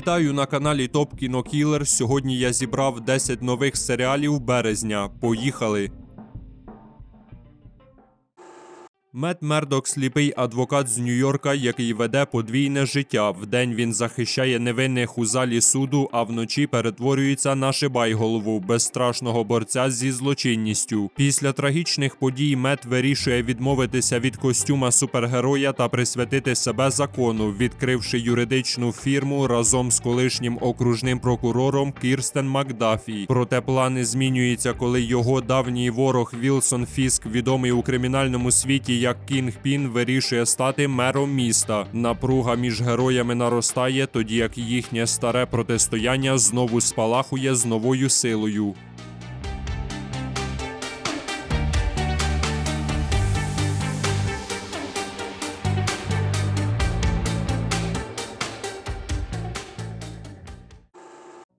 Вітаю на каналі Топ Кіно Кілер. Сьогодні я зібрав 10 нових серіалів березня. Поїхали! Мет Мердок сліпий адвокат з Нью-Йорка, який веде подвійне життя. Вдень він захищає невинних у залі суду, а вночі перетворюється на шибайголову, безстрашного борця зі злочинністю. Після трагічних подій Мет вирішує відмовитися від костюма супергероя та присвятити себе закону, відкривши юридичну фірму разом з колишнім окружним прокурором Кірстен Макдафі. Проте плани змінюються, коли його давній ворог Вілсон Фіск, відомий у кримінальному світі як Кінг Пін, вирішує стати мером міста. Напруга між героями наростає, тоді як їхнє старе протистояння знову спалахує з новою силою.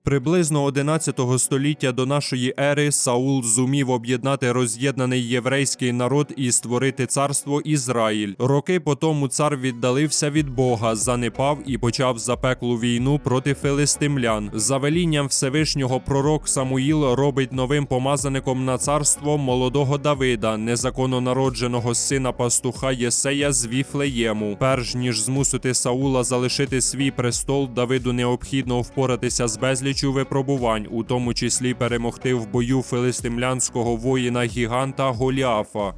Приблизно 11 століття до нашої ери Саул зумів об'єднати роз'єднаний єврейський народ і створити царство Ізраїль. Роки по тому цар віддалився від Бога, занепав і почав запеклу війну проти филистимлян. За велінням Всевишнього пророк Самуїл робить новим помазаником на царство молодого Давида, незаконно народженого сина пастуха Єсея з Віфлеєму. Перш ніж змусити Саула залишити свій престол, Давиду необхідно впоратися з безліччю випробувань, у тому числі перемогти в бою филистимлянського воїна гіганта Голіафа.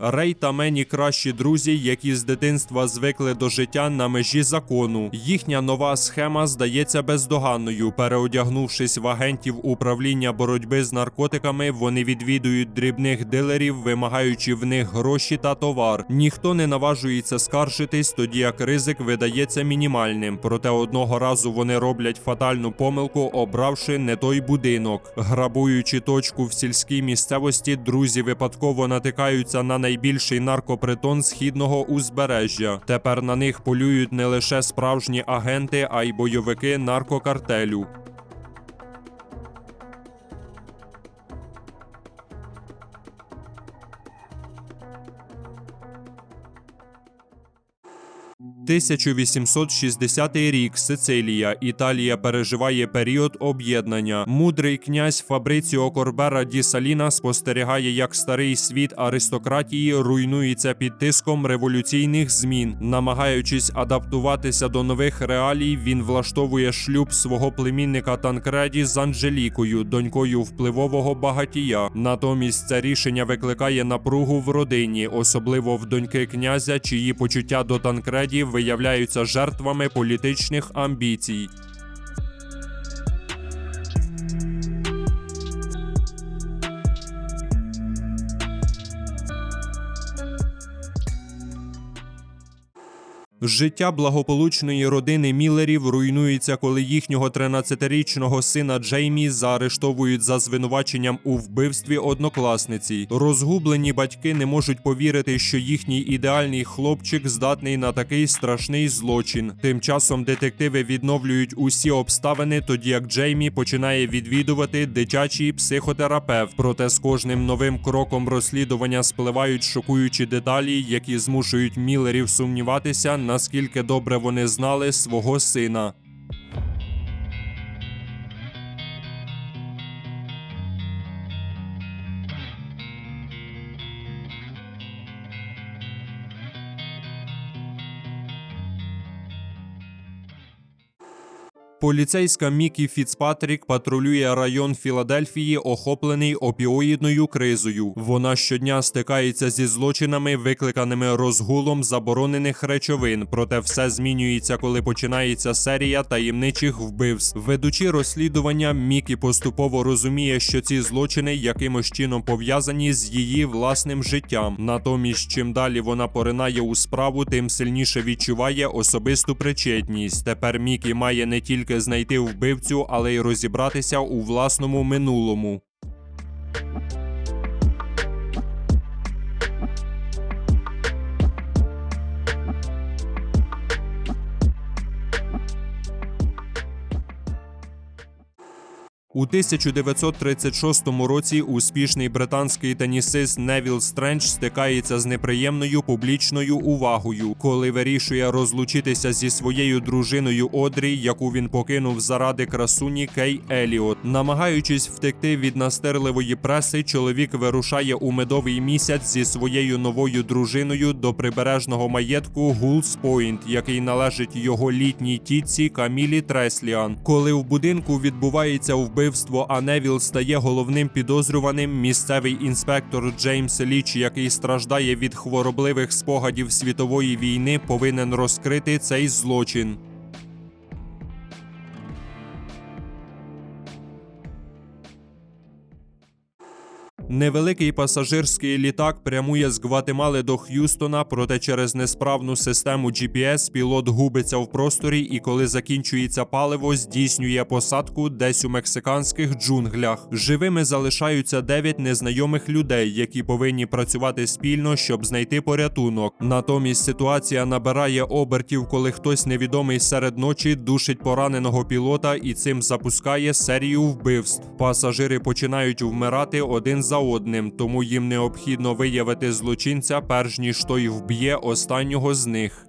Рей та Мені кращі друзі, які з дитинства звикли до життя на межі закону. Їхня нова схема здається бездоганною. Переодягнувшись в агентів управління боротьби з наркотиками, вони відвідують дрібних дилерів, вимагаючи в них гроші та товар. Ніхто не наважується скаржитись, тоді як ризик видається мінімальним. Проте одного разу вони роблять фатальну помилку, обравши не той будинок. Грабуючи точку в сільській місцевості, друзі випадково натикаються на найбільший наркопритон східного узбережжя. Тепер на них полюють не лише справжні агенти, а й бойовики наркокартелю. – 1860 рік Сицилія. Італія переживає період об'єднання. Мудрий князь Фабриціо Корбера ді Саліна спостерігає, як старий світ аристократії руйнується під тиском революційних змін. Намагаючись адаптуватися до нових реалій, він влаштовує шлюб свого племінника Танкреді з Анжелікою, донькою впливового багатія. Натомість це рішення викликає напругу в родині, особливо в доньки князя, чиї почуття до Танкреді виявляються жертвами політичних амбіцій. Життя благополучної родини Міллерів руйнується, коли їхнього 13-річного сина Джеймі заарештовують за звинуваченням у вбивстві однокласниці. Розгублені батьки не можуть повірити, що їхній ідеальний хлопчик здатний на такий страшний злочин. Тим часом детективи відновлюють усі обставини, тоді як Джеймі починає відвідувати дитячий психотерапевт. Проте з кожним новим кроком розслідування спливають шокуючі деталі, які змушують Міллерів сумніватися наскільки добре вони знали свого сина. Поліцейська Мікі Фіцпатрік патрулює район Філадельфії, охоплений опіоїдною кризою. Вона щодня стикається зі злочинами, викликаними розгулом заборонених речовин. Проте все змінюється, коли починається серія таємничих вбивств. Ведучи розслідування, Мікі поступово розуміє, що ці злочини якимось чином пов'язані з її власним життям. Натомість, чим далі вона поринає у справу, тим сильніше відчуває особисту причетність. Тепер Мікі має не тільки знайти вбивцю, але й розібратися у власному минулому. У 1936 році успішний британський тенісист Невіл Стрендж стикається з неприємною публічною увагою, коли вирішує розлучитися зі своєю дружиною Одрі, яку він покинув заради красуні Кей Еліот. Намагаючись втекти від настирливої преси, чоловік вирушає у медовий місяць зі своєю новою дружиною до прибережного маєтку Гулс Пойнт, який належить його літній тітці Камілі Тресліан. Коли в будинку відбувається вбивство, а Невіл стає головним підозрюваним, місцевий інспектор Джеймс Ліч, який страждає від хворобливих спогадів світової війни, повинен розкрити цей злочин. Невеликий пасажирський літак прямує з Гватемали до Х'юстона, проте через несправну систему GPS пілот губиться в просторі і коли закінчується паливо, здійснює посадку десь у мексиканських джунглях. Живими залишаються 9 незнайомих людей, які повинні працювати спільно, щоб знайти порятунок. Натомість ситуація набирає обертів, коли хтось невідомий серед ночі душить пораненого пілота і цим запускає серію вбивств. Пасажири починають вмирати один за тому їм необхідно виявити злочинця, перш ніж той вб'є останнього з них.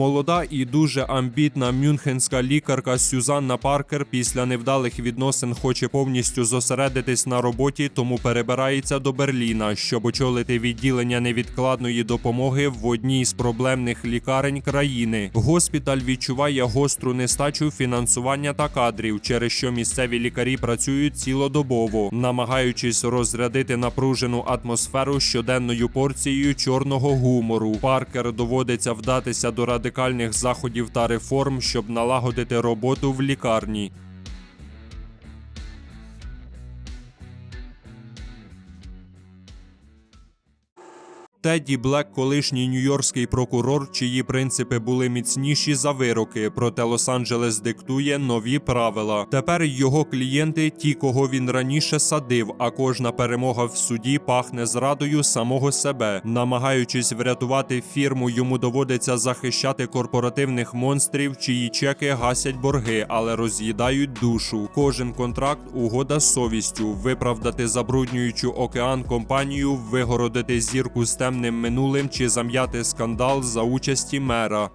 Молода і дуже амбітна мюнхенська лікарка Сюзанна Паркер після невдалих відносин хоче повністю зосередитись на роботі, тому перебирається до Берліна, щоб очолити відділення невідкладної допомоги в одній з проблемних лікарень країни. Госпіталь відчуває гостру нестачу фінансування та кадрів, через що місцеві лікарі працюють цілодобово, намагаючись розрядити напружену атмосферу щоденною порцією чорного гумору. Паркер доводиться вдатися до радикальних заходів та реформ, щоб налагодити роботу в лікарні. Тедді Блек, колишній нью-йоркський прокурор, чиї принципи були міцніші за вироки, проте Лос-Анджелес диктує нові правила. Тепер його клієнти, ті, кого він раніше садив, а кожна перемога в суді пахне зрадою самого себе. Намагаючись врятувати фірму, йому доводиться захищати корпоративних монстрів, чиї чеки гасять борги, але роз'їдають душу. Кожен контракт угода з совістю, виправдати забруднюючу океан компанію, вигородити зірку з темним минулим чи зам'яти скандал за участі мера.